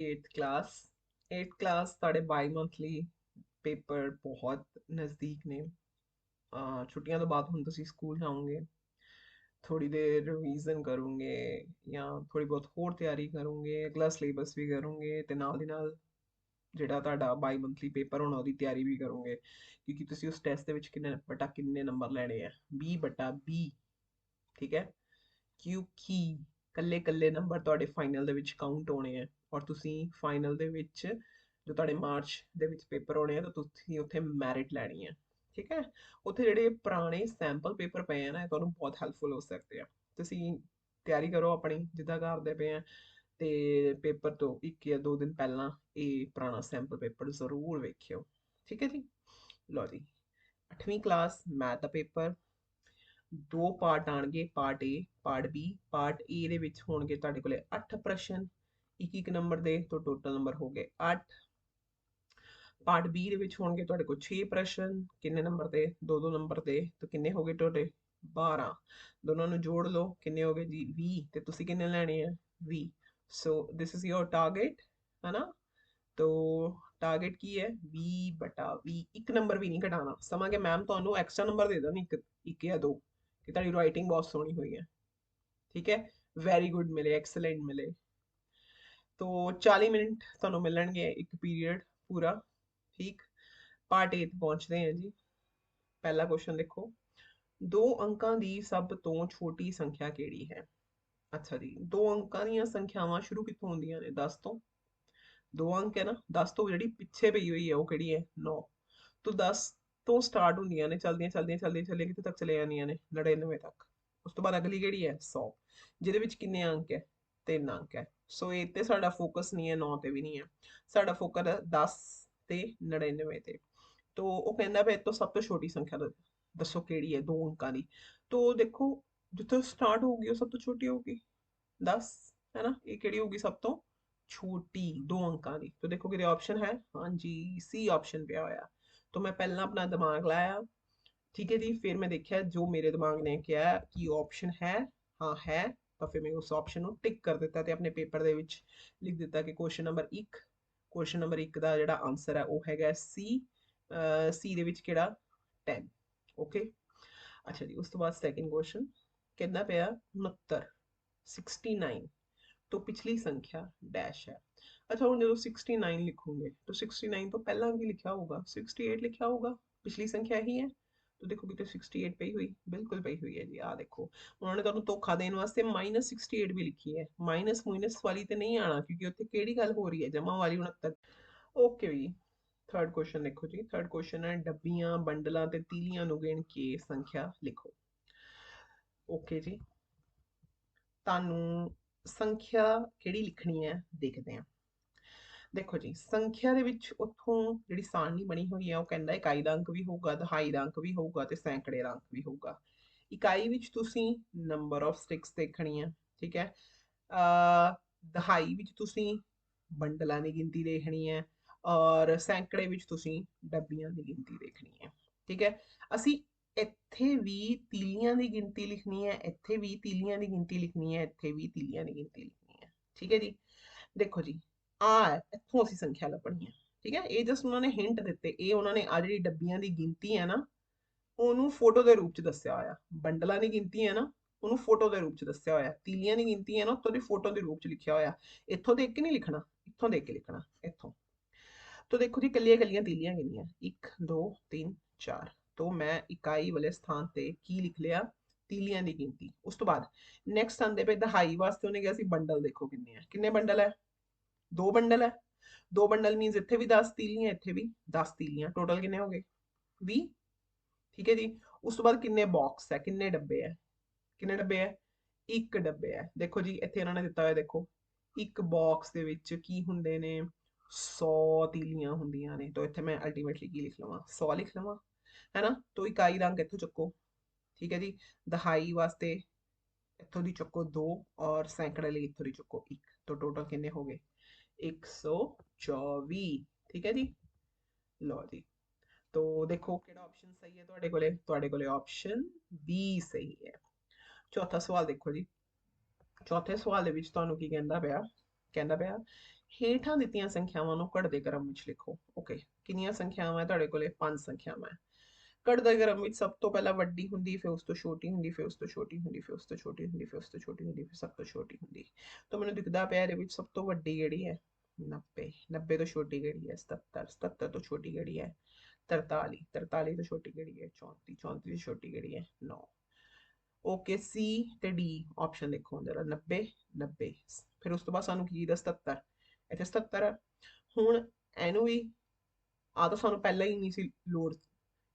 8th class 8th class ਤੁਹਾਡੇ ਬਾਈ monthly paper ਬਹੁਤ ਨਜ਼ਦੀਕ ਨੇ। ਛੁੱਟੀਆਂ ਤੋਂ ਬਾਅਦ ਹੁਣ ਤੁਸੀਂ ਸਕੂਲ ਜਾਓਗੇ। ਥੋੜੀ ਦੇਰ ਰਿਵੀਜ਼ਨ ਕਰੋਗੇ ਜਾਂ ਥੋੜੀ ਬਹੁਤ ਹੋਰ ਤਿਆਰੀ ਕਰੋਗੇ। ਅਗਲਾ ਸਿਲੇਬਸ ਵੀ ਕਰੋਗੇ ਤੇ ਨਾਲ ਦੀ ਨਾਲ ਜਿਹੜਾ ਤੁਹਾਡਾ ਬਾਈ ਮੰਥਲੀ ਪੇਪਰ ਹੋਣਾ ਉਹਦੀ ਤਿਆਰੀ ਵੀ ਕਰੋਗੇ। ਕਿਉਂਕਿ ਤੁਸੀਂ ਉਸ ਟੈਸਟ ਦੇ ਵਿੱਚ ਕਿੰਨੇ ਬਟਾ ਕਿੰਨੇ ਨੰਬਰ ਲੈਣੇ ਆ। 20 ਬਟਾ 20 ਠੀਕ ਹੈ? ਕਿਉਂਕਿ ਕੱਲੇ ਕੱਲੇ ਨੰਬਰ ਤੁਹਾਡੇ ਫਾਈਨਲ ਦੇ ਵਿੱਚ ਕਾਊਂਟ ਹੋਣੇ ਆ। ਔਰ ਤੁਸੀਂ ਫਾਈਨਲ ਦੇ ਵਿੱਚ ਜੋ ਤੁਹਾਡੇ ਮਾਰਚ ਦੇ ਵਿੱਚ ਪੇਪਰ ਹੋਣੇ ਆ, ਤਾਂ ਤੁਸੀਂ ਉੱਥੇ ਮੈਰਿਟ ਲੈਣੀ ਹੈ ਠੀਕ ਹੈ? ਉੱਥੇ ਜਿਹੜੇ ਪੁਰਾਣੇ ਸੈਂਪਲ ਪੇਪਰ ਪਏ ਆ ਨਾ, ਇਹ ਤੁਹਾਨੂੰ ਬਹੁਤ ਹੈਲਪਫੁਲ ਹੋ ਸਕਦੇ ਆ। ਤੁਸੀਂ ਤਿਆਰੀ ਕਰੋ ਆਪਣੀ, ਜਿੱਦਾਂ ਕਰਦੇ ਪਏ ਆ, ਤੇ ਪੇਪਰ ਤੋਂ ਇੱਕ ਜਾਂ ਦੋ ਦਿਨ ਪਹਿਲਾਂ ਇਹ ਪੁਰਾਣਾ ਸੈਂਪਲ ਪੇਪਰ ਜ਼ਰੂਰ ਵੇਖਿਓ, ਠੀਕ ਹੈ ਜੀ? ਲਓ ਜੀ 8ਵੀਂ ਕਲਾਸ ਮੈਥ ਦਾ ਪੇਪਰ, ਦੋ ਪਾਰਟ ਆਣਗੇ part A part B part A ਦੇ ਵਿੱਚ ਹੋਣਗੇ ਤੁਹਾਡੇ ਕੋਲੇ 8 ਪ੍ਰਸ਼ਨ ਇੱਕ ਇੱਕ ਨੰਬਰ ਦੇ ਤੋਂ ਟੋਟਲ ਨੰਬਰ ਹੋ ਗਏ 8 ਪਾਰਟ B ਦੇ ਵਿੱਚ ਹੋਣਗੇ ਤੁਹਾਡੇ ਕੋਲ 6 ਪ੍ਰਸ਼ਨ, ਕਿੰਨੇ ਨੰਬਰ ਦੇ? ਦੋ ਦੋ ਨੰਬਰ ਦੇ, ਤਾਂ ਕਿੰਨੇ ਹੋ ਤੁਹਾਡੇ? 12 ਦੋਨਾਂ ਨੂੰ ਜੋੜ ਲਓ, ਕਿੰਨੇ ਹੋ ਜੀ? 20 ਤੇ ਤੁਸੀਂ ਕਿੰਨੇ ਲੈਣੇ ਆ? 20 ਸੋ ਦਿਸ ਇਜ਼ ਯੋਰ ਟਾਰਗੇਟ ਹੈ ਨਾ ਤੋ ਟਾਰਗੇਟ ਕੀ ਹੈ? 20 ਬਟਾ 20 ਇੱਕ ਨੰਬਰ ਵੀ ਨਹੀਂ ਘਟਾਉਣਾ ਸਮਾਂਗੇ ਮੈਮ ਤੁਹਾਨੂੰ ਐਕਸਟਰਾ ਨੰਬਰ ਦੇ ਦੇਣ, ਇੱਕ ਇੱਕ ਜਾਂ ਦੋ, ਕਿ ਤੁਹਾਡੀ ਰਾਈਟਿੰਗ ਬਹੁਤ ਸੋਹਣੀ ਹੋਈ ਹੈ। ਠੀਕ ਹੈ? ਵੈਰੀ ਗੁੱਡ ਮਿਲੇ ਐਕਸਲੈਂਟ ਮਿਲੇ। ਤੋ 40 ਮਿੰਟ ਤੁਹਾਨੂੰ ਮਿਲਣਗੇ ਇੱਕ ਪੀਰੀਅਡ ਪੂਰਾ ਠੀਕ ਪਾਰਟ 8 ਪਹੁੰਚਦੇ ਹਾਂ ਜੀ ਪਹਿਲਾ ਕੁਐਸਚਨ ਦੇਖੋ ਦੋ ਅੰਕਾਂ ਦੀ ਸਭ ਤੋਂ ਛੋਟੀ ਸੰਖਿਆ ਕਿਹੜੀ ਹੈ ਅੱਛਾ ਜੀ ਦੋ ਅੰਕਾਂ ਦੀਆਂ ਸੰਖਿਆਵਾਂ ਸ਼ੁਰੂ ਕਿੱਥੋਂ ਹੁੰਦੀਆਂ ਨੇ 10 ਤੋਂ ਦੋ ਅੰਕ ਹੈ ਨਾ 10 ਤੋਂ ਜਿਹੜੀ ਪਿੱਛੇ ਪਈ ਹੋਈ ਹੈ ਉਹ ਕਿਹੜੀ ਹੈ 9 ਤੋਂ 10 ਤੋਂ ਸਟਾਰਟ ਹੁੰਦੀਆਂ ਨੇ ਚਲਦੀਆਂ ਚਲਦੀਆਂ ਚਲਦੀਆਂ ਚਲਦੀਆਂ ਕਿੱਥੇ ਤੱਕ ਚਲੇ ਜਾਂਦੀਆਂ ਨੇ 99 ਤੱਕ ਉਸ ਤੋਂ ਬਾਅਦ ਅਗਲੀ ਕਿਹੜੀ ਹੈ 100 ਜਿਹਦੇ ਵਿੱਚ ਕਿੰਨੇ ਅੰਕ ਹੈ ਤਿੰਨ ਅੰਕ ਹੈ ਸੋ ਇਹ ਤੇ ਸਾਡਾ ਫੋਕਸ ਨਹੀਂ ਹੈ 9 ਤੇ ਵੀ ਨਹੀਂ ਹੈ ਸਾਡਾ ਫੋਕਸ ਹੈ 10 ਤੇ 99 ਤੇ ਤੋ ਉਹ ਕਹਿੰਦਾ ਵੀ ਇਹ ਤੋਂ ਸਭ ਤੋਂ ਛੋਟੀ ਸੰਖਿਆ ਦ- ਦੱਸੋ ਕਿਹੜੀ ਹੈ ਦੋ ਅੰਕਾਂ ਦੀ ਤੋ ਦੇਖੋ ਜਿੱਥੋਂ ਸਟਾਰਟ ਹੋਊਗੀ ਉਹ ਸਭ ਤੋਂ ਛੋਟੀ ਹੋਊਗੀ 10 ਹੈ ਨਾ ਇਹ ਕਿਹੜੀ ਹੋਊਗੀ ਸਭ ਤੋਂ ਛੋਟੀ ਦੋ ਅੰਕਾਂ ਦੀ ਤੋ ਦੇਖੋ ਕਿਹਦੇ ਆਪਸ਼ਨ ਹੈ ਹਾਂਜੀ ਸੀ ਆਪਸ਼ਨ ਪਿਆ ਹੋਇਆ ਤੋ ਮੈਂ ਪਹਿਲਾਂ ਆਪਣਾ ਦਿਮਾਗ ਲਾਇਆ ਠੀਕ ਹੈ ਜੀ ਫਿਰ ਮੈਂ ਦੇਖਿਆ ਜੋ ਮੇਰੇ ਦਿਮਾਗ ਨੇ ਕਿਹਾ ਕਿ ਆਪਸ਼ਨ ਹੈ ਹਾਂ ਹੈ ਤਾਂ ਫਿਰ ਉਸ ਆਪਸ਼ਨ ਨੂੰ ਟਿਕ ਕਰ ਦਿੱਤਾ ਤੇ ਆਪਣੇ ਪੇਪਰ ਦੇ ਵਿੱਚ ਲਿਖ ਦਿੱਤਾ ਕਿ ਕੁਐਸਚਨ ਨੰਬਰ 1 ਕੁਐਸਚਨ ਨੰਬਰ 1 ਦਾ ਜਿਹੜਾ ਆਨਸਰ ਹੈ ਉਹ ਹੈਗਾ ਸੀ ਸੀ ਦੇ ਵਿੱਚ ਕਿਹੜਾ? 10 ਓਕੇ ਅੱਛਾ ਜੀ, ਉਸ ਤੋਂ ਬਾਅਦ ਸੈਕਿੰਡ ਕੁਐਸਚਨ ਕਿੰਨਾ ਪਿਆ? 69 69 ਤੋਂ ਪਿਛਲੀ ਸੰਖਿਆ ਡੈਸ਼ ਹੈ। ਅੱਛਾ, ਹੁਣ ਜਦੋਂ 69 ਲਿਖੋਗੇ, ਤਾਂ 69 ਤੋਂ ਪਹਿਲਾਂ ਕੀ ਲਿਖਿਆ ਹੋਊਗਾ 68 ਲਿਖਿਆ ਹੋਊਗਾ, ਪਿਛਲੀ ਸੰਖਿਆ ਹੀ ਹੈ। ਤਾਂ ਦੇਖੋ ਕਿਤੇ 68 ਪਈ ਹੋਈ, ਬਿਲਕੁਲ ਪਈ ਹੋਈ ਹੈ ਜੀ ਆ ਦੇਖੋ। ਉਹਨਾਂ ਨੇ ਤੁਹਾਨੂੰ ਧੋਖਾ ਦੇਣ ਵਾਸਤੇ -68 ਵੀ ਲਿਖੀ ਹੈ। ਮਾਈਨਸ ਮਾਈਨਸ ਵਾਲੀ ਤੇ ਨਹੀਂ ਆਣਾ ਕਿਉਂਕਿ ਉੱਥੇ ਕਿਹੜੀ ਗੱਲ ਹੋ ਰਹੀ ਹੈ? ਜਮਾ ਵਾਲੀ 69 ਓਕੇ ਵੀ ਥਰਡ ਕੁਐਸਚਨ ਦੇਖੋ ਜੀ ਥਰਡ ਕੁਐਸਚਨ ਹੈ, ਡੱਬੀਆਂ, ਬੰਡਲਾਂ ਤੇ ਤੀਲੀਆਂ ਨੂੰ ਗਿਣ ਕੇ ਸੰਖਿਆ ਲਿਖੋ। ਓਕੇ ਜੀ। ਤੁਹਾਨੂੰ ਸੰਖਿਆ ਕਿਹੜੀ ਲਿਖਣੀ ਹੈ? ਦੇਖਦੇ ਹਾਂ। ਦੇਖੋ ਜੀ, ਸੰਖਿਆ ਦੇ ਵਿੱਚ ਉੱਥੋਂ ਜਿਹੜੀ ਸਾਰਣੀ ਬਣੀ ਹੋਈ ਹੈ, ਉਹ ਕਹਿੰਦਾ ਇਕਾਈ ਦਾ ਅੰਕ ਵੀ ਹੋਊਗਾ, ਦਹਾਈ ਦਾ ਅੰਕ ਵੀ ਹੋਊਗਾ ਤੇ ਸੈਂਕੜੇ ਦਾ ਅੰਕ ਵੀ ਹੋਊਗਾ। ਇਕਾਈ ਵਿੱਚ ਤੁਸੀਂ ਨੰਬਰ ਆਫ ਸਟਿਕਸ ਦੇਖਣੀ ਹੈ, ਠੀਕ ਹੈ? ਅ ਦਹਾਈ ਵਿੱਚ ਤੁਸੀਂ ਬੰਡਲਾਂ ਦੀ ਗਿਣਤੀ ਦੇਖਣੀ ਹੈ ਔਰ ਸੈਂਕੜੇ ਵਿੱਚ ਤੁਸੀਂ ਡੱਬੀਆਂ ਦੀ ਗਿਣਤੀ ਦੇਖਣੀ ਹੈ, ਠੀਕ ਹੈ? ਅਸੀਂ ਇੱਥੇ ਵੀ ਤੀਲੀਆਂ ਦੀ ਗਿਣਤੀ ਲਿਖਣੀ ਹੈ, ਇੱਥੇ ਵੀ ਤੀਲੀਆਂ ਦੀ ਗਿਣਤੀ ਲਿਖਣੀ ਹੈ, ਇੱਥੇ ਵੀ ਤੀਲੀਆਂ ਦੀ ਗਿਣਤੀ ਲਿਖਣੀ ਹੈ, ਠੀਕ ਹੈ ਜੀ? ਦੇਖੋ ਜੀ ਆ ਹੈ, ਇੱਥੋਂ ਅਸੀਂ ਸੰਖਿਆ ਲੱਭਣੀ ਹੈ ਠੀਕ ਹੈ ਇਹ ਜਸਟ ਉਹਨਾਂ ਨੇ ਹਿੰਟ ਦਿੱਤੇ ਇਹ ਉਹਨਾਂ ਨੇ ਆ ਜਿਹੜੀ ਡੱਬੀਆਂ ਦੀ ਗਿਣਤੀ ਹੈ ਨਾ ਉਹਨੂੰ ਫੋਟੋ ਦੇ ਰੂਪ ਚ ਦੱਸਿਆ ਹੋਇਆ ਬੰਡਲਾਂ ਦੀ ਗਿਣਤੀ ਹੈ ਨਾ ਉਹਨੂੰ ਫੋਟੋ ਦੇ ਰੂਪ ਚ ਦੱਸਿਆ ਹੋਇਆ ਤੀਲੀਆਂ ਦੀ ਗਿਣਤੀ ਹੈ ਨਾ ਉੱਤੋਂ ਦੀ ਫੋਟੋ ਦੇ ਰੂਪ ਚ ਲਿਖਿਆ ਹੋਇਆ ਇੱਥੋਂ ਦੇਖ ਕੇ ਨਹੀਂ ਲਿਖਣਾ ਇੱਥੋਂ ਦੇਖ ਕੇ ਲਿਖਣਾ ਇੱਥੋਂ तो देखो जी ਕੱਲੀਆਂ ਕੱਲੀਆਂ ਤੀਲੀਆਂ ਕਿੰਨੀਆਂ 1 2 3 4 ਤੋਂ ਮੈਂ ਇਕਾਈ ਵਾਲੇ ਸਥਾਨ ਤੇ ਕੀ ਲਿਖ ਲਿਆ ਤੀਲੀਆਂ ਦੀ ਗਿਣਤੀ ਉਸ ਤੋਂ ਬਾਅਦ ਨੈਕਸਟ ਆਂਦੇ ਪਏ ਦਹਾਈ ਵਾਸਤੇ ਉਹਨੇ ਕਿਹਾ ਸੀ ਬੰਡਲ ਦੇਖੋ ਕਿੰਨੇ ਆ ਕਿੰਨੇ ਬੰਡਲ ਹੈ ਦੋ ਬੰਡਲ ਹੈ ਦੋ ਬੰਡਲ ਮੀਨਸ ਇੱਥੇ ਵੀ 10 ਤੀਲੀਆਂ ਇੱਥੇ ਵੀ 10 ਤੀਲੀਆਂ ਟੋਟਲ ਕਿੰਨੇ ਹੋ ਗਏ 20 ਠੀਕ ਹੈ ਜੀ ਉਸ ਤੋਂ ਬਾਅਦ ਕਿੰਨੇ ਬਾਕਸ ਹੈ ਕਿੰਨੇ ਡੱਬੇ ਹੈ ਕਿੰਨੇ ਡੱਬੇ ਹੈ ਇੱਕ ਡੱਬੇ ਹੈ ਦੇਖੋ ਜੀ ਇੱਥੇ ਇਹਨਾਂ ਨੇ ਦਿੱਤਾ ਹੋਇਆ ਦੇਖੋ ਇੱਕ ਬਾਕਸ ਦੇ ਵਿੱਚ ਕੀ ਹੁੰਦੇ ਨੇ 100 ਤੀਲੀਆਂ ਹੁੰਦੀਆਂ ਨੇ ਤਾਂ ਇੱਥੇ ਮੈਂ ਅਲਟੀਮੇਟਲੀ ਕੀ ਲਿਖ ਲਵਾਂ 100 ਲਿਖ ਲਵਾਂ ਹੈਨਾ ਤਾਂ ਇਕਾਈ ਦਾ ਅੰਕ ਇੱਥੋਂ ਚੱਕੋ ਠੀਕ ਹੈ ਜੀ ਦਹਾਈ ਵਾਸਤੇ ਇੱਥੋਂ ਦੀ ਚੱਕੋ 2 ਔਰ ਸੈਂਕੜੇ ਲਈ ਇੱਥੋਂ ਦੀ ਚੱਕੋ 1 ਤਾਂ ਟੋਟਲ ਕਿੰਨੇ ਹੋ ਗਏ 124 ਠੀਕ ਹੈ ਜੀ? ਲਓ ਜੀ। ਤੋ ਦੇਖੋ ਕਿਹੜਾ ਆਪਸ਼ਨ ਸਹੀ ਹੈ ਤੁਹਾਡੇ ਕੋਲੇ? ਤੁਹਾਡੇ ਕੋਲੇ ਆਪਸ਼ਨ ਬੀ ਸਹੀ ਹੈ। ਚੌਥਾ ਸਵਾਲ ਦੇਖੋ ਜੀ। ਚੌਥੇ ਸਵਾਲ ਦੇ ਵਿੱਚ ਤੁਹਾਨੂੰ ਕੀ ਕਹਿੰਦਾ ਪਿਆ? ਕਹਿੰਦਾ ਪਿਆ, ਹੇਠਾਂ ਦਿੱਤੀਆਂ ਸੰਖਿਆਵਾਂ ਨੂੰ ਘਟਦੇ ਕ੍ਰਮ ਵਿੱਚ ਲਿਖੋ। ਓਕੇ ਕਿੰਨੀਆਂ ਸੰਖਿਆਵਾਂ ਹੈ ਤੁਹਾਡੇ ਕੋਲੇ? ਪੰਜ ਸੰਖਿਆਵਾਂ ਹੈ। ਘਟਦੇ ਗਰਮ ਵਿੱਚ, ਸਭ ਤੋਂ ਪਹਿਲਾਂ ਵੱਡੀ ਹੁੰਦੀ, ਫਿਰ ਉਸ ਤੋਂ ਛੋਟੀ ਹੁੰਦੀ, ਫਿਰ ਉਸ ਤੋਂ ਛੋਟੀ ਹੁੰਦੀ, ਫਿਰ ਉਸ ਤੋਂ ਛੋਟੀ ਹੁੰਦੀ, ਫਿਰ ਉਸ ਤੋਂ ਛੋਟੀ ਹੁੰਦੀ, ਫਿਰ ਸਭ ਤੋਂ ਛੋਟੀ ਹੁੰਦੀ। ਤਾਂ ਮੈਨੂੰ ਦਿਖਦਾ ਪਿਆ ਇਹਦੇ ਵਿੱਚ ਸਭ ਤੋਂ ਵੱਡੀ ਕਿਹੜੀ ਹੈ 90 90 ਤੋਂ ਛੋਟੀ ਕਿਹੜੀ ਹੈ 77 77 ਤੋਂ ਛੋਟੀ ਕਿਹੜੀ ਹੈ 43 43 ਤੋਂ ਛੋਟੀ ਕਿਹੜੀ ਹੈ 34 34 ਤੋਂ ਛੋਟੀ ਕਿਹੜੀ ਹੈ 9 ਓਕੇ ਸੀ ਤੇ ਡੀ ਆਪਸ਼ਨ ਦੇਖੋ ਜਰਾ 90 90 ਫਿਰ ਉਸ ਤੋਂ ਬਾਅਦ ਸਾਨੂੰ ਕੀ ਦਾ 77 ਇੱਥੇ 77 ਹੁਣ ਇਹਨੂੰ ਵੀ ਆ ਤਾਂ ਸਾਨੂੰ ਪਹਿਲਾਂ ਹੀ ਨਹੀਂ ਸੀ ਲੋੜ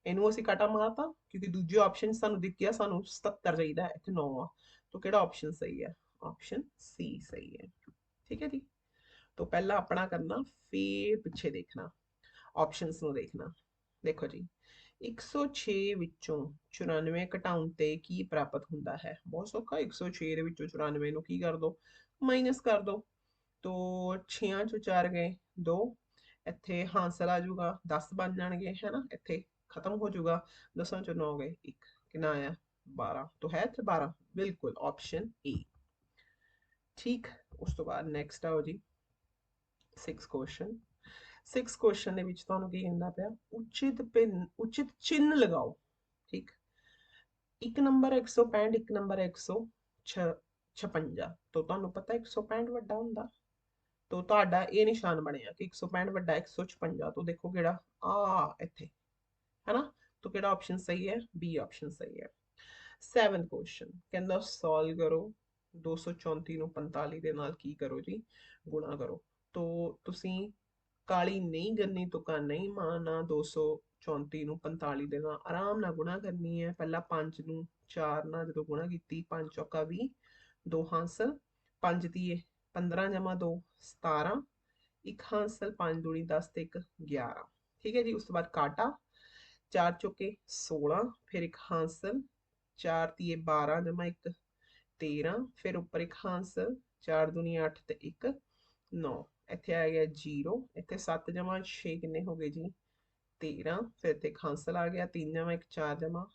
ਇਹਨੂੰ ਅਸੀਂ ਕਾਟਾ ਮਾਰਤਾ? ਕਿਉਂਕਿ ਦੂਜੇ ਆਪਸ਼ਨ ਸਾਨੂੰ ਦਿੱਤੀ ਆ, ਸਾਨੂੰ 77 ਚਾਹੀਦਾ ਹੈ, ਇੱਥੇ 9 ਆ। ਤਾਂ ਕਿਹੜਾ ਆਪਸ਼ਨ ਸਹੀ ਹੈ? ਆਪਸ਼ਨ ਸੀ ਸਹੀ ਹੈ। ਠੀਕ ਹੈ ਜੀ? ਤਾਂ ਪਹਿਲਾਂ ਆਪਣਾ ਕਰਨਾ, ਫੇਰ ਪਿੱਛੇ ਦੇਖਣਾ ਆਪਸ਼ਨਸ ਨੂੰ ਦੇਖਣਾ। ਦੇਖੋ ਜੀ 106 ਵਿੱਚੋਂ 94 ਘਟਾਉਣ ਤੇ ਕੀ ਪ੍ਰਾਪਤ ਹੁੰਦਾ ਹੈ? ਬਹੁਤ ਸੌਖਾ 106 ਦੇ ਵਿੱਚੋਂ 94 ਨੂੰ ਕੀ ਕਰ ਦੋ? ਮਾਈਨਸ ਕਰ ਦੋ। ਤੋ 6 ਚੋਂ 4 ਗਏ 2 ਇੱਥੇ ਹਾਂਸਲ ਆ ਜਾਊਗਾ 10 ਬਣ ਜਾਣਗੇ, ਹੈ ਨਾ? ਇੱਥੇ ਖਤਮ ਹੋ ਜਾਊਗਾ 10 ਚੋਂ 9 ਗਏ 1 ਕਿੰਨਾ ਆਇਆ 12 तो है ਇੱਥੇ 12 ਬਿਲਕੁਲ ਆਪਸ਼ਨ ਏ ਠੀਕ ਉਸ ਤੋਂ ਬਾਅਦ ਨੈਕਸਟ ਆਓ ਜੀ 6 ਕੁਐਸਚਨ 6 ਕੁਐਸਚਨ ਦੇ ਵਿੱਚ ਤੁਹਾਨੂੰ ਕੀ ਕਹਿੰਦਾ ਪਿਆ ਉਚਿਤ ਪਿੰਨ ਉਚਿਤ ਚਿੰਨ ਲਗਾਓ ਠੀਕ ਇੱਕ ਨੰਬਰ 165 ਇੱਕ ਨੰਬਰ 156 ਤੋਂ ਤੁਹਾਨੂੰ ਪਤਾ 165 ਵੱਡਾ ਹੁੰਦਾ ਤੋਂ ਤੁਹਾਡਾ ਇਹ ਨਿਸ਼ਾਨ ਬਣਿਆ ਕਿ 165 ਵੱਡਾ 156 ਤੋਂ ਦੇਖੋ ਕਿਹੜਾ ਆ ਇੱਥੇ ਹੈਨਾ ਤੋਂ ਕਿਹੜਾ ਆਪਸ਼ਨ ਸਹੀ ਹੈ ਬੀ ਆਪਸ਼ਨ ਸਹੀ ਹੈ 7th ਕੁਐਸਚਨ ਕਹਿੰਦਾ ਸੋਲਵ ਕਰੋ 234 ਨੂੰ 45 ਦੇ ਨਾਲ ਕੀ ਕਰੋ ਜੀ ਗੁਣਾ ਕਰੋ ਤੋ ਤੁਸੀਂ ਕਾਲੀ ਨਹੀਂ ਕਰਨੀ ਤੁਕਾ ਨਹੀਂ ਮਾਰਨਾ 234 ਨੂੰ 45 ਦੇ ਨਾਲ ਆਰਾਮ ਨਾਲ ਗੁਣਾ ਕਰਨੀ ਹੈ ਪਹਿਲਾਂ 5 ਨੂੰ 4 ਨਾਲ ਜਦੋਂ ਗੁਣਾ ਕੀਤੀ 5 ਚੌਕਾ 20 ਦੋ ਹਾਂਸਲ 5 ਦੀ 15 ਜਮਾ 2 17 ਇੱਕ ਹਾਂਸਲ 5 ਦੂਣੀ 10 ਤੇ 1 11 ਠੀਕ ਹੈ ਜੀ ਉਸ ਤੋਂ ਬਾਅਦ ਕਾਟਾ ਚਾਰ ਚੁਕੇ 16 ਫਿਰ ਇੱਕ ਹਾਸਲ ਚਾਰ ਤੀਏ 12 ਜਮਾ 1 13 ਫਿਰ ਉੱਪਰ ਇੱਕ ਹਾਸਲ ਚਾਰ ਦੂਣੀ 8 ਤੇ 1 9 ਇੱਥੇ ਆ ਗਿਆ 0 ਇੱਥੇ 7 ਜਮਾ 6 ਕਿੰਨੇ ਹੋ ਗਏ ਜੀ? 13 ਫਿਰ ਇੱਥੇ ਖਾਂਸਲ ਆ ਗਿਆ 3 ਜਮਾ, ਇੱਕ 4 ਜਮਾ,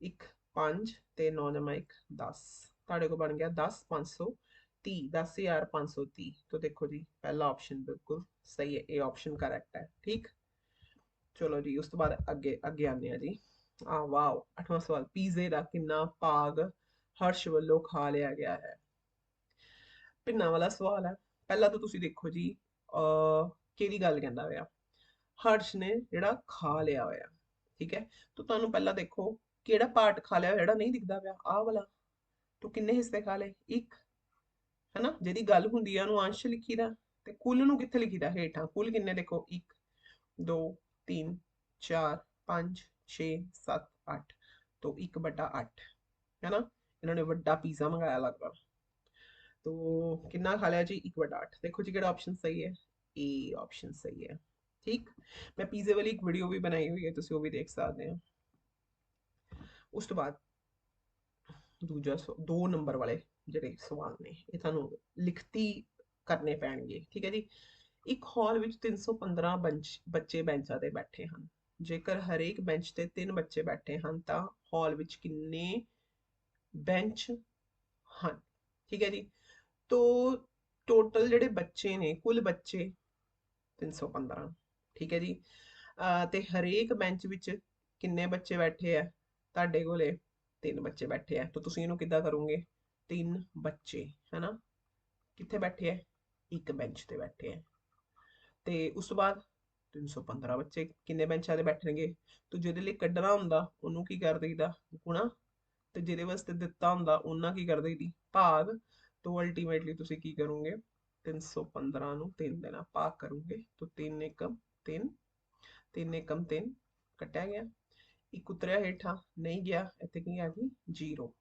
ਇੱਕ 5 ਤੇ 9 ਜਮਾ, ਇੱਕ 10 ਤੁਹਾਡੇ ਕੋਲ ਬਣ ਗਿਆ 10 530 10530 ਤੋਂ ਦੇਖੋ ਜੀ, ਪਹਿਲਾ ਆਪਸ਼ਨ ਬਿਲਕੁਲ ਸਹੀ ਹੈ, ਇਹ ਆਪਸ਼ਨ ਕਰੈਕਟ ਹੈ, ਠੀਕ? ਚਲੋ ਜੀ, ਉਸ ਤੋਂ ਬਾਅਦ ਅੱਗੇ ਅੱਗੇ ਆਉਂਦੇ ਆ ਜੀ। ਆ ਵਾਓ, ਅੱਠਵਾਂ ਸਵਾਲ, ਪੀਜ਼ੇ ਦਾ ਕਿੰਨਾ ਭਾਗ ਹਰਸ਼ ਵੱਲੋਂ ਖਾ ਲਿਆ ਗਿਆ ਹੈ? ਪਿੰਨਾ ਵਾਲਾ ਸਵਾਲ ਹੈ। ਪਹਿਲਾਂ ਤਾਂ ਤੁਸੀਂ ਦੇਖੋ ਜੀ ਅ ਕਿਹੜੀ ਗੱਲ ਕਹਿੰਦਾ ਹੋਇਆ ਹਰਸ਼ ਨੇ ਜਿਹੜਾ ਖਾ ਲਿਆ ਹੋਇਆ, ਠੀਕ ਹੈ? ਤਾਂ ਤੁਹਾਨੂੰ ਪਹਿਲਾਂ ਦੇਖੋ, ਕਿਹੜਾ ਪਾਰਟ ਖਾ ਲਿਆ ਜਿਹੜਾ ਨਹੀਂ ਦਿਖਦਾ ਪਿਆ? ਆਹ ਵਾਲਾ। ਤੂੰ ਕਿੰਨੇ ਹਿੱਸੇ ਖਾ ਲਏ? ਇੱਕ, ਹੈਨਾ? ਜਿਹਦੀ ਗੱਲ ਹੁੰਦੀ ਆ, ਉਹਨੂੰ ਅੰਸ਼ ਲਿਖੀਦਾ। ਤੇ ਕੁੱਲ ਨੂੰ ਕਿੱਥੇ ਲਿਖੀਦਾ? ਹੇਠਾਂ। ਕੁੱਲ ਕਿੰਨੇ ਦੇਖੋ? 1 2 3 4 5 6 7 8 ਤੋਂ 1 ਬਟਾ 8 ਹੈਨਾ ਇਹਨਾਂ ਨੇ ਵੱਡਾ ਪੀਜ਼ਾ ਮੰਗਾਇਆ ਲੱਗਦਾ तो कितना खा लिया जी एक बटा आठ देखो जी केड़ा ऑप्शन सही है ए ऑप्शन सही है ठीक मैं पीजे वाली एक वीडियो भी बनाई हुई है ਤੁਸੀਂ ਉਹ ਵੀ ਦੇਖ ਸਕਦੇ ਹੋ ਉਸ ਤੋਂ ਬਾਅਦ ਦੂਜਾ ਦੋ ਨੰਬਰ ਵਾਲੇ ਜਿਹੜੇ ਸਵਾਲ ਨੇ ਇਹ ਤੁਹਾਨੂੰ ਲਿਖਤੀ ਕਰਨੇ ਪੈਣਗੇ ਠੀਕ ਹੈ ਜੀ ਇੱਕ ਹਾਲ ਵਿੱਚ 315 ਬੰਚ, ਬੱਚੇ ਬੈਂਚਾਂ ਤੇ ਬੈਠੇ ਹਨ। ਜੇਕਰ ਹਰੇਕ ਬੈਂਚ ਤੇ ਤਿੰਨ ਬੱਚੇ ਬੈਠੇ ਹਨ, ਤਾਂ ਹਾਲ ਵਿੱਚ ਕਿੰਨੇ ਬੈਂਚ ਹਨ? ਠੀਕ ਹੈ ਜੀ। ਤੋ ਟੋਟਲ ਜਿਹੜੇ ਬੱਚੇ ਨੇ, ਕੁੱਲ ਬੱਚੇ 315 ਠੀਕ ਹੈ ਜੀ। ਤੇ ਹਰੇਕ ਬੈਂਚ ਵਿੱਚ ਕਿੰਨੇ ਬੱਚੇ ਬੈਠੇ ਆ? ਤੁਹਾਡੇ ਕੋਲੇ ਤਿੰਨ ਬੱਚੇ ਬੈਠੇ ਆ। ਤਾਂ ਤੁਸੀਂ ਇਹਨੂੰ ਕਿੱਦਾਂ ਕਰੋਗੇ? ਤਿੰਨ ਬੱਚੇ, ਹੈਨਾ? ਕਿੱਥੇ ਬੈਠੇ ਆ? ਇੱਕ ਬੈਂਚ ਤੇ ਬੈਠੇ ਆ। ਤੇ ਉਸ ਤੋਂ ਬਾਅਦ 315 ਬੱਚੇ ਕਿੰਨੇ ਬੈਂਚਾਂ ਤੇ ਬੈਠਣਗੇ? ਤੋ ਜਿਹਦੇ ਲਈ ਕੱਢਣਾ ਹੁੰਦਾ, ਉਹਨੂੰ ਕੀ ਕਰ ਦਈਦਾ? ਗੁਣਾ, ਤੇ ਜਿਹਦੇ ਵਾਸਤੇ ਦਿੱਤਾ ਹੁੰਦਾ, ਉਹਨਾਂ ਕੀ ਕਰ ਦਈਦੀ? ਭਾਗ। ਤੋ ਅਲਟੀਮੇਟਲੀ ਤੁਸੀਂ ਕੀ ਕਰੋਗੇ? 315 ਨੂੰ 3 ਦੇਣਾ ਭਾਗ ਕਰੋਗੇ। ਤੋ 3 ਇਕਮ 3 3 1 3 ਕੱਟਿਆ ਗਿਆ। ਇੱਕ ਉਤਰਿਆ ਹੇਠਾਂ, ਨਹੀਂ ਗਿਆ, ਇੱਥੇ ਕੀ ਆ ਗਈ? ਜੀਰੋ।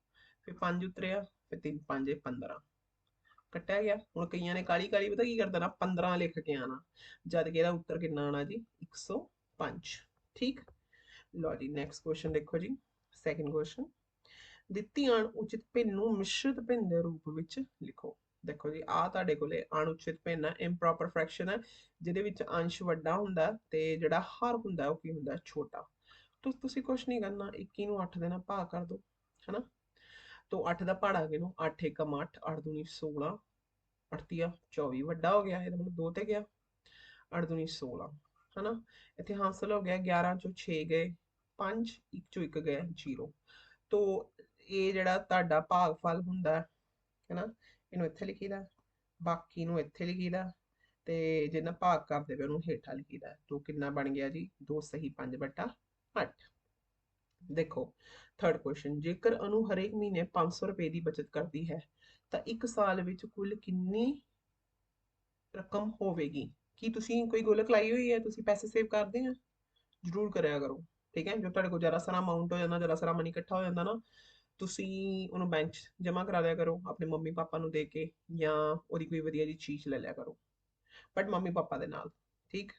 ਫਿਰ ਪੰਜ ਉਤਰਿਆ, ਫਿਰ 3 5 15 ਕੱਟਿਆ ਗਿਆ। ਹੁਣ ਕਈਆਂ ਨੇ ਕਾਲੀ ਕਾਲੀ ਪਤਾ ਕੀ ਕਰ ਦੇਣਾ 15 ਲਿਖ ਕੇ ਆਣਾ। ਜਦ ਕਿ ਇਹਦਾ ਉੱਤਰ ਕਿੰਨਾ ਆਣਾ ਜੀ? 105 ਠੀਕ? ਲਓ ਜੀ ਨੈਕਸਟ ਕੁਐਸਚਨ ਦੇਖੋ ਜੀ। ਸੈਕੰਡ ਕੁਐਸਚਨ ਦਿੱਤੀ ਅਣਉਚਿਤ ਭਿੰਨ ਨੂੰ ਮਿਸ਼ਰਿਤ ਭਿੰਨ ਦੇ ਰੂਪ ਵਿੱਚ ਲਿਖੋ। ਦੇਖੋ ਜੀ ਆ ਤੁਹਾਡੇ ਕੋਲੇ ਅਣਉਚਿਤ ਭਿੰਨ ਹੈ ਇੰਪ੍ਰੋਪਰ ਫ੍ਰੈਕਸ਼ਨ ਹੈ ਜਿਹਦੇ ਵਿੱਚ ਅੰਸ਼ ਵੱਡਾ ਹੁੰਦਾ ਤੇ ਜਿਹੜਾ ਹਰ ਹੁੰਦਾ ਉਹ ਕੀ ਹੁੰਦਾ? ਛੋਟਾ। ਤੋ, ਤੁਸੀਂ ਕੁਝ ਨਹੀਂ ਕਰਨਾ 21 ਨੂੰ 8 ਦੇ ਨਾਲ ਭਾਗ ਕਰ ਦਿਓ ਹੈਨਾ? ਤੋ 8 ਦਾ ਪਹਾੜਾ ਕਿਨੂੰ 8 1 8 8 ਦੂਣੀ 16 ਅਠਤੀਆ 24 ਵੱਡਾ ਹੋ ਗਿਆ ਇਹਦਾ ਮਤਲਬ 2 ਤੇ ਗਿਆ 8 ਦੂਣੀ 16 ਹਨਾ? ਇੱਥੇ ਹਾਸਲ ਹੋ ਗਿਆ 11 ਚੋਂ 6 ਗਏ 5 1 ਚੋਂ 1 ਗਿਆ 0 ਤੋ ਇਹ ਜਿਹੜਾ ਤੁਹਾਡਾ ਭਾਗਫਲ ਹੁੰਦਾ ਹੈ ਹੈਨਾ? ਇਹਨੂੰ ਇੱਥੇ ਲਿਖੀਦਾ ਬਾਕੀ ਨੂੰ ਇੱਥੇ ਲਿਖੀਦਾ ਤੇ ਜਿੰਨਾ ਭਾਗ ਕਰਦੇ ਪਏ, ਉਹਨੂੰ ਹੇਠਾਂ ਲਿਖੀਦਾ ਤੋ ਕਿੰਨਾ ਬਣ ਗਿਆ ਜੀ? 2 ਸਹੀ 5 ਬਟਾ 8 ਦੇਖੋ ਥਰਡ ਕੁਐਸਚਨ ਜੇਕਰ ਅਨੂ ਹਰੇਕ ਮਹੀਨੇ 500 ਰੁਪਏ ਦੀ ਬਚਤ ਕਰਦੀ ਹੈ, ਤਾਂ ਇੱਕ ਸਾਲ ਵਿੱਚ ਕੁੱਲ ਕਿੰਨੀ ਰਕਮ ਹੋਵੇਗੀ? ਕੀ ਤੁਸੀਂ ਕੋਈ ਗੋਲਕ ਲਾਈ ਹੋਈ ਹੈ? ਤੁਸੀਂ ਪੈਸੇ ਸੇਵ ਕਰਦੇ ਆ? ਜ਼ਰੂਰ ਕਰਿਆ ਕਰੋ, ਠੀਕ ਹੈ? ਜੋ ਤੁਹਾਡੇ ਕੋਲ ਜਰਾ ਸਾਰਾ ਅਮਾਉਂਟ ਹੋ ਜਾਂਦਾ, ਜਰਾ ਸਾਰਾ ਮਨੀ ਇਕੱਠਾ ਹੋ ਜਾਂਦਾ ਨਾ, ਤੁਸੀਂ ਉਹਨੂੰ ਬੈਂਕ 'ਚ ਜਮ੍ਹਾਂ ਕਰਾ ਦਿਆ ਕਰੋ, ਆਪਣੇ ਮੰਮੀ ਪਾਪਾ ਨੂੰ ਦੇ ਕੇ ਜਾਂ ਉਹਦੀ ਕੋਈ ਵਧੀਆ ਜੀ ਚੀਜ਼ ਲੈ ਲਿਆ ਕਰੋ ਬਟ ਮੰਮੀ ਪਾਪਾ ਦੇ ਨਾਲ, ਠੀਕ?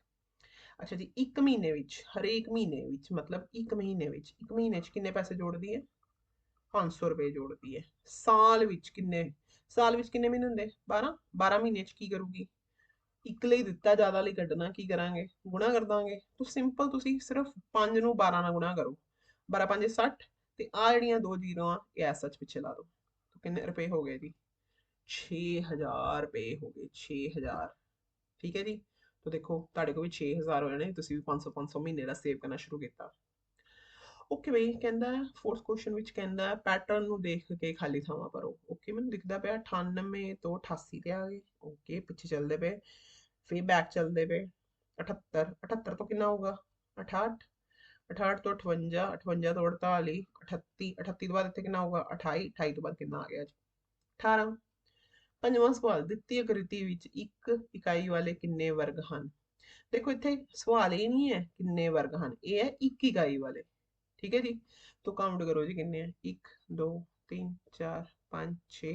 ਅੱਛਾ ਜੀ, ਇੱਕ ਮਹੀਨੇ ਵਿੱਚ, ਹਰੇਕ ਮਹੀਨੇ ਵਿੱਚ, ਮਤਲਬ ਇੱਕ ਮਹੀਨੇ ਵਿੱਚ, ਇੱਕ ਮਹੀਨੇ 'ਚ ਕਿੰਨੇ ਪੈਸੇ ਜੋੜਦੀ ਹੈ? 500 ਰੁਪਏ ਜੋੜਦੀ ਹੈ। ਸਾਲ ਵਿੱਚ ਕਿੰਨੇ, ਸਾਲ ਵਿੱਚ ਕਿੰਨੇ ਮਹੀਨੇ ਹੁੰਦੇ? 12 12 ਮਹੀਨੇ 'ਚ ਕੀ ਕਰੂਗੀ? ਇੱਕ ਲਈ ਦਿੱਤਾ, ਜ਼ਿਆਦਾ ਲਈ ਕੱਢਣਾ, ਕੀ ਕਰਾਂਗੇ? ਗੁਣਾ ਕਰ ਦਾਂਗੇ। ਤੋ ਸਿੰਪਲ, ਤੁਸੀਂ ਸਿਰਫ 5 ਨੂੰ 12 ਨਾਲ ਗੁਣਾ ਕਰੋ। 12 5 60 ਤੇ ਆ ਜਿਹੜੀਆਂ ਦੋ ਜ਼ੀਰੋਆਂ ਇਹ ਐਸ ਸੱਚ ਪਿੱਛੇ ਲਾ ਦਿਓ ਤੋ ਕਿੰਨੇ ਰੁਪਏ ਹੋ ਗਏ ਜੀ? 6000 ਰੁਪਏ ਹੋ ਗਏ 6000 ਠੀਕ ਹੈ ਜੀ? ਤੋ ਦੇਖੋ, ਤੁਹਾਡੇ ਕੋਲ ਵੀ 6000 ਹੋ ਜਾਣੇ, ਤੁਸੀਂ ਵੀ 500 500 ਮਹੀਨੇ ਦਾ ਸੇਵ ਕਰਨਾ ਸ਼ੁਰੂ ਕੀਤਾ। ਓਕੇ ਬਈ, ਕਹਿੰਦਾ ਫੋਰਥ ਕੁਐਸਚਨ ਵਿੱਚ ਕਹਿੰਦਾ ਪੈਟਰਨ ਨੂੰ ਦੇਖ ਕੇ ਖਾਲੀ ਥਾਵਾਂ ਭਰੋ ਓਕੇ ਮੈਨੂੰ ਦਿਖਦਾ ਪਿਆ 98 ਤੋਂ 88 ਤੇ ਆ ਗਏ ਓਕੇ ਪਿੱਛੇ ਚੱਲਦੇ ਪਏ। ਫਿਰ ਬੈਕ ਚੱਲਦੇ ਪਏ। 78 78 ਤੋਂ ਕਿੰਨਾ ਹੋਊਗਾ? 68 68 ਤੋਂ 58 58 ਤੋਂ 48 38 38 ਤੋਂ ਬਾਅਦ ਇੱਥੇ ਕਿੰਨਾ ਹੋਊਗਾ? 28 28 ਤੋਂ ਬਾਅਦ ਕਿੰਨਾ ਆ ਗਿਆ ਜੀ 18 ਪੰਜਵਾਂ ਸਵਾਲ, ਦਿੱਤੀ ਆਕ੍ਰਿਤੀ ਵਿੱਚ ਇੱਕ ਇਕਾਈ ਵਾਲੇ ਕਿੰਨੇ ਵਰਗ ਹਨ? ਦੇਖੋ ਇੱਥੇ ਸਵਾਲ ਇਹ ਨਹੀਂ ਹੈ ਕਿੰਨੇ ਵਰਗ ਹਨ, ਇਹ ਹੈ ਇੱਕ ਇਕਾਈ ਵਾਲੇ। ਠੀਕ ਹੈ ਜੀ? ਤੋ ਕਾਊਂਟ ਕਰੋ ਜੀ ਕਿੰਨੇ ਹੈ 1 2 3 4 5 6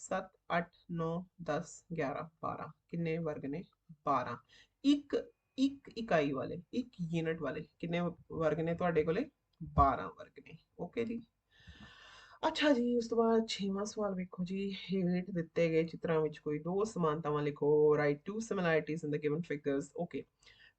7 8 9 10 11 12 ਕਿੰਨੇ ਵਰਗ ਨੇ? 12 ਇੱਕ ਇੱਕ ਇਕਾਈ ਵਾਲੇ, ਇੱਕ ਯੂਨਿਟ ਵਾਲੇ ਕਿੰਨੇ ਵਰਗ ਨੇ ਤੁਹਾਡੇ ਕੋਲੇ? 12 ਵਰਗ ਨੇ। ਓਕੇ ਜੀ? ਅੱਛਾ ਜੀ, ਉਸ ਤੋਂ ਬਾਅਦ ਛੇਵਾਂ ਸਵਾਲ ਵੇਖੋ ਜੀ, ਹੇਠ ਦਿੱਤੇ ਗਏ ਚਿੱਤਰਾਂ ਵਿੱਚ ਕੋਈ ਦੋ ਸਮਾਨਤਾਵਾਂ ਲਿਖੋ write two similarities in the given figures okay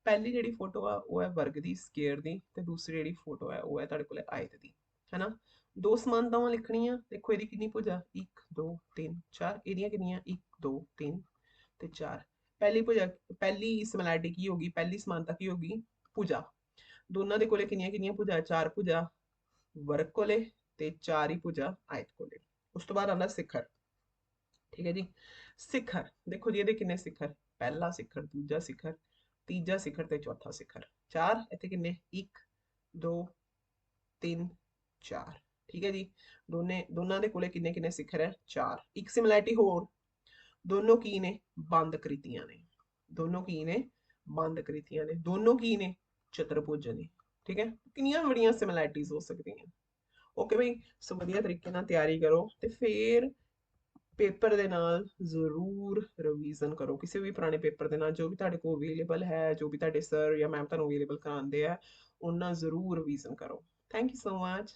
ਪਹਿਲੀ ਜਿਹੜੀ ਫੋਟੋ ਆ, ਉਹ ਹੈ ਵਰਗ ਦੀ ਸਕੁਅਰ ਦੀ, ਤੇ ਦੂਸਰੀ ਜਿਹੜੀ ਫੋਟੋ ਹੈ, ਉਹ ਹੈ ਤੁਹਾਡੇ ਕੋਲੇ ਆਇਤ ਦੀ, ਹੈਨਾ? ਦੋ ਸਮਾਨਤਾਵਾਂ ਲਿਖਣੀਆਂ, ਦੇਖੋ ਇਹਦੀ ਕਿੰਨੀ ਭੁਜਾ 1 2 3 4 ਇਹਦੀਆਂ ਕਿੰਨੀਆਂ? 1 2 3 ਤੇ 4 ਪਹਿਲੀ ਭੁਜਾ ਪਹਿਲੀ ਸਿਮਿਲੈਰਿਟੀ ਕੀ ਹੋਗੀ ਪਹਿਲੀ ਸਮਾਨਤਾ ਕੀ ਹੋਗੀ ਭੁਜਾ ਦੋਨਾਂ ਦੇ ਕੋਲੇ ਕਿੰਨੀਆਂ ਕਿੰਨੀਆਂ ਭੁਜਾ ਚਾਰ ਭੁਜਾ ਵਰਗ ਕੋਲੇ ਤੇ ਚਾਰ ਹੀ ਭੁਜਾ ਆਇਤ ਕੋਲੇ ਉਸ ਤੋਂ ਬਾਅਦ ਆਉਂਦਾ ਸਿਖਰ ਠੀਕ ਹੈ ਜੀ ਸਿਖਰ ਦੇਖੋ ਜੀ ਇਹਦੇ ਕਿੰਨੇ ਸਿਖਰ ਪਹਿਲਾ ਸਿਖਰ ਦੂਜਾ ਸਿਖਰ ਤੀਜਾ ਸਿਖਰ ਤੇ ਚੌਥਾ ਸਿਖਰ ਚਾਰ ਇੱਥੇ ਕਿੰਨੇ 1 2 3 4 ਠੀਕ ਹੈ ਜੀ ਦੋਨੇ ਦੋਨਾਂ ਦੇ ਕੋਲੇ ਕਿੰਨੇ ਕਿੰਨੇ ਸਿਖਰ ਹੈ 4 ਇੱਕ ਸਿਮਿਲੈਰਿਟੀ ਹੋਰ ਦੋਨੋਂ ਕੀ ਨੇ ਬੰਦ ਕ੍ਰਿਤੀਆਂ ਨੇ ਦੋਨੋਂ ਕੀ ਨੇ ਬੰਦ ਕ੍ਰਿਤੀਆਂ ਨੇ ਦੋਨੋਂ ਕੀ ਨੇ ਚਤੁਰਭੁਜ ਨੇ ਠੀਕ ਹੈ ਕਿੰਨੀਆਂ ਬੜੀਆਂ ਸਿਮਿਲੈਰਿਟੀਜ਼ ਹੋ ਸਕਦੀਆਂ ਓਕੇ ਬਈ ਸੋ ਵਧੀਆ ਤਰੀਕੇ ਨਾਲ ਤਿਆਰੀ ਕਰੋ ਤੇ ਫਿਰ ਪੇਪਰ ਦੇ ਨਾਲ ਜ਼ਰੂਰ ਰਿਵੀਜ਼ਨ ਕਰੋ ਕਿਸੇ ਵੀ ਪੁਰਾਣੇ ਪੇਪਰ ਦੇ ਨਾਲ ਜੋ ਵੀ ਤੁਹਾਡੇ ਕੋਲ ਅਵੇਲੇਬਲ ਹੈ ਜੋ ਵੀ ਤੁਹਾਡੇ ਸਰ ਜਾਂ ਮੈਮ ਤੁਹਾਨੂੰ ਅਵੇਲੇਬਲ ਕਰਾਉਂਦੇ ਆ ਉਹਨਾਂ ਜ਼ਰੂਰ ਰਿਵੀਜ਼ਨ ਕਰੋ ਥੈਂਕ ਯੂ ਸੋ ਮਚ